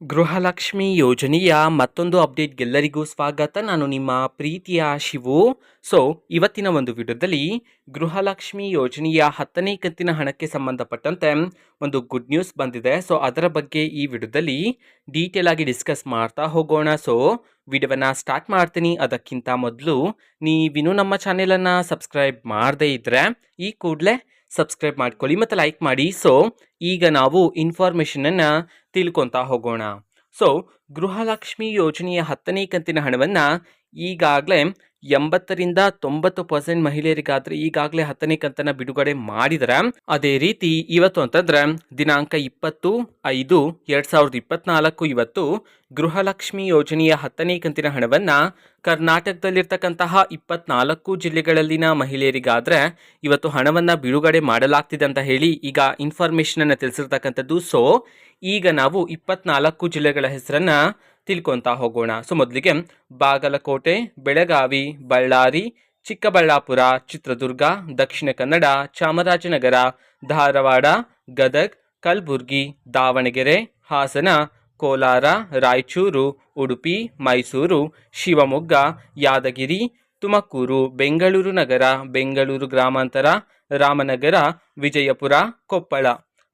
ಗೃಹಲಕ್ಷ್ಮಿ ಯೋಜನೆಯ ಮತ್ತೊಂದು ಅಪ್ಡೇಟ್ಗೆಲ್ಲರಿಗೂ ಸ್ವಾಗತ. ನಾನು ನಿಮ್ಮ ಪ್ರೀತಿಯ ಶಿವು. ಸೊ ಇವತ್ತಿನ ಒಂದು ವಿಡಿಯೋದಲ್ಲಿ ಗೃಹಲಕ್ಷ್ಮಿ ಯೋಜನೆಯ ಹತ್ತನೇ ಕಂತಿನ ಹಣಕ್ಕೆ ಸಂಬಂಧಪಟ್ಟಂತೆ ಒಂದು ಗುಡ್ ನ್ಯೂಸ್ ಬಂದಿದೆ. ಸೊ ಅದರ ಬಗ್ಗೆ ಈ ವಿಡಿಯೋದಲ್ಲಿ ಡೀಟೇಲ್ ಆಗಿ ಡಿಸ್ಕಸ್ ಮಾಡ್ತಾ ಹೋಗೋಣ. ಸೊ ವಿಡಿಯೋವನ್ನು ಸ್ಟಾರ್ಟ್ ಮಾಡ್ತೀನಿ. ಅದಕ್ಕಿಂತ ಮೊದಲು ನೀವಿನ್ನೂ ನಮ್ಮ ಚಾನೆಲನ್ನು ಸಬ್ಸ್ಕ್ರೈಬ್ ಮಾಡದೇ ಇದ್ದರೆ ಈ ಕೂಡಲೇ ಸಬ್ಸ್ಕ್ರೈಬ್ ಮಾಡ್ಕೊಳ್ಳಿ ಮತ್ತು ಲೈಕ್ ಮಾಡಿ. ಸೊ ಈಗ ನಾವು ಇನ್ಫಾರ್ಮೇಷನನ್ನು ತಿಳ್ಕೊತಾ ಹೋಗೋಣ. ಸೊ ಗೃಹಲಕ್ಷ್ಮಿ ಯೋಜನೆಯ ಹತ್ತನೇ ಕಂತಿನ ಹಣವನ್ನು ಈಗಾಗಲೇ ಎಂಬತ್ತರಿಂದ ತೊಂಬತ್ತು ಪರ್ಸೆಂಟ್ ಮಹಿಳೆಯರಿಗಾದ್ರೆ ಈಗಾಗಲೇ ಹತ್ತನೇ ಕಂತನ ಬಿಡುಗಡೆ ಮಾಡಿದರೆ. ಅದೇ ರೀತಿ ಇವತ್ತು ಅಂತಂದ್ರೆ ದಿನಾಂಕ ಇಪ್ಪತ್ತು, ಐದು, ಎರಡ್ ಸಾವಿರದ ಇಪ್ಪತ್ನಾಲ್ಕು ಇವತ್ತು ಗೃಹಲಕ್ಷ್ಮಿ ಯೋಜನೆಯ ಹತ್ತನೇ ಕಂತಿನ ಹಣವನ್ನ ಕರ್ನಾಟಕದಲ್ಲಿರ್ತಕ್ಕಂತಹ ಇಪ್ಪತ್ನಾಲ್ಕು ಜಿಲ್ಲೆಗಳಲ್ಲಿನ ಮಹಿಳೆಯರಿಗಾದ್ರೆ ಇವತ್ತು ಹಣವನ್ನ ಬಿಡುಗಡೆ ಮಾಡಲಾಗ್ತಿದೆ ಅಂತ ಹೇಳಿ ಈಗ ಇನ್ಫಾರ್ಮೇಶನ್ ಅನ್ನ ತಿಳಿಸಿರ್ತಕ್ಕಂಥದ್ದು. ಸೊ ಈಗ ನಾವು ಇಪ್ಪತ್ನಾಲ್ಕು ಜಿಲ್ಲೆಗಳ ಹೆಸರನ್ನ ತಿಳ್ಕೊತಾ ಹೋಗೋಣ. ಸೊ ಮೊದಲಿಗೆ ಬಾಗಲಕೋಟೆ, ಬೆಳಗಾವಿ ಬಳ್ಳಾರಿ, ಚಿಕ್ಕಬಳ್ಳಾಪುರ, ಚಿತ್ರದುರ್ಗ, ದಕ್ಷಿಣ ಕನ್ನಡ, ಚಾಮರಾಜನಗರ, ಧಾರವಾಡ, ಗದಗ್, ಕಲಬುರ್ಗಿ, ದಾವಣಗೆರೆ, ಹಾಸನ, ಕೋಲಾರ, ರಾಯಚೂರು, ಉಡುಪಿ, ಮೈಸೂರು, ಶಿವಮೊಗ್ಗ, ಯಾದಗಿರಿ, ತುಮಕೂರು, ಬೆಂಗಳೂರು ನಗರ, ಬೆಂಗಳೂರು ಗ್ರಾಮಾಂತರ, ರಾಮನಗರ, ವಿಜಯಪುರ, ಕೊಪ್ಪಳ.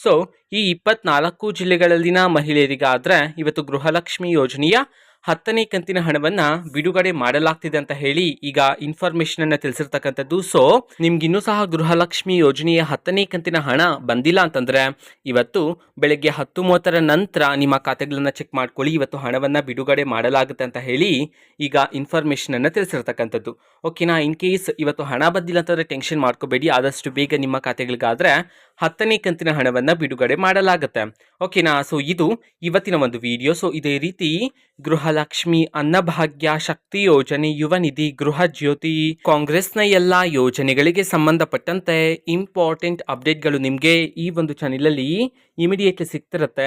ಸೊ ಈ ಇಪ್ಪತ್ನಾಲ್ಕು ಜಿಲ್ಲೆಗಳಲ್ಲಿನ ಮಹಿಳೆಯರಿಗಾದರೆ ಇವತ್ತು ಗೃಹಲಕ್ಷ್ಮಿ ಯೋಜನೆಯ ಹತ್ತನೇ ಕಂತಿನ ಹಣವನ್ನ ಬಿಡುಗಡೆ ಮಾಡಲಾಗ್ತಿದೆ ಅಂತ ಹೇಳಿ ಈಗ ಇನ್ಫಾರ್ಮೇಶನ್ ಅನ್ನ ತಿಳಿಸಿರ್ತಕ್ಕಂಥದ್ದು. ಸೊ ನಿಮ್ಗೆ ಇನ್ನೂ ಸಹ ಗೃಹಲಕ್ಷ್ಮಿ ಯೋಜನೆಯ ಹತ್ತನೇ ಕಂತಿನ ಹಣ ಬಂದಿಲ್ಲ ಅಂತಂದ್ರೆ ಇವತ್ತು ಬೆಳಗ್ಗೆ ಹತ್ತು ಮೂವತ್ತರ ನಂತರ ನಿಮ್ಮ ಖಾತೆಗಳನ್ನ ಚೆಕ್ ಮಾಡ್ಕೊಳ್ಳಿ. ಇವತ್ತು ಹಣವನ್ನ ಬಿಡುಗಡೆ ಮಾಡಲಾಗುತ್ತೆ ಅಂತ ಹೇಳಿ ಈಗ ಇನ್ಫಾರ್ಮೇಶನ್ ಅನ್ನ ತಿಳಿಸಿರ್ತಕ್ಕಂಥದ್ದು. ಓಕೆನಾ ಇನ್ ಕೇಸ್ ಇವತ್ತು ಹಣ ಬಂದಿಲ್ಲ ಅಂತಂದ್ರೆ ಟೆನ್ಷನ್ ಮಾಡ್ಕೋಬೇಡಿ. ಆದಷ್ಟು ಬೇಗ ನಿಮ್ಮ ಖಾತೆಗಳಿಗಾದ್ರೆ ಹತ್ತನೇ ಕಂತಿನ ಹಣವನ್ನ ಬಿಡುಗಡೆ ಮಾಡಲಾಗುತ್ತೆ. ಓಕೆನಾ ಸೊ ಇದು ಇವತ್ತಿನ ಒಂದು ವಿಡಿಯೋ ಸೊ ಇದೇ ರೀತಿ ಗೃಹಲಕ್ಷ್ಮಿ ಅನ್ನಭಾಗ್ಯ ಶಕ್ತಿ ಯೋಜನೆ, ಯುವ ನಿಧಿ, ಗೃಹ ಜ್ಯೋತಿ, ಕಾಂಗ್ರೆಸ್ನ ಎಲ್ಲಾ ಯೋಜನೆಗಳಿಗೆ ಸಂಬಂಧಪಟ್ಟಂತೆ ಇಂಪಾರ್ಟೆಂಟ್ ಅಪ್ಡೇಟ್ಗಳು ನಿಮಗೆ ಈ ಒಂದು ಚಾನೆಲಲ್ಲಿ ಇಮಿಡಿಯೇಟ್ಲಿ ಸಿಗ್ತಿರುತ್ತೆ.